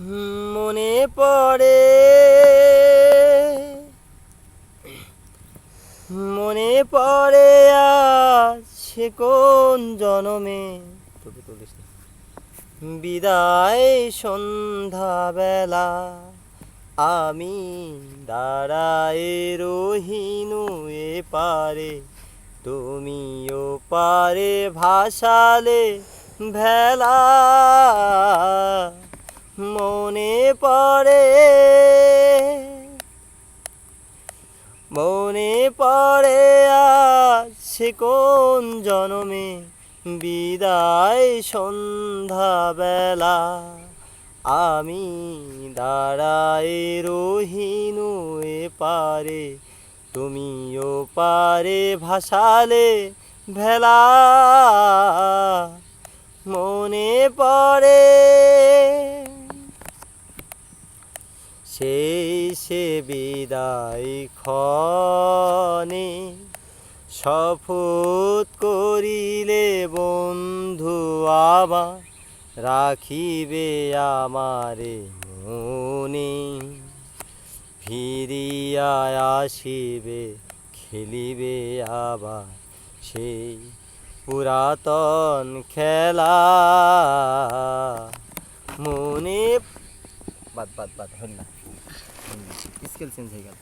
মনে পড়ে। মনে পড়ে আজ সে কোন জনমে। বিদায় সন্ধ্যাবেলা আমি দাঁড়ায় রহিনু এ পারে তুমিও পারে ভাসালে ভেলা। পড়ে। মনে পড়ে আজ সে কোন জনমে? বিদায় সন্ধ্যাবেলা। আমি দাঁড়ায় রহিনু এ পারে তুমিও পারে ভাসালে ভেলা। মনে পড়ে সেই সে বিদায় ক্ষণে শপথ করিলে বন্ধু আমার, রাখিবে আমারে মনে। ফিরিয়া আসিবে, খেলিবে আবার সেই পুরাতন খেলা। মনে বাদ বাদ বাদ হল না। স্কেল চেঞ্জ হয়ে গেল।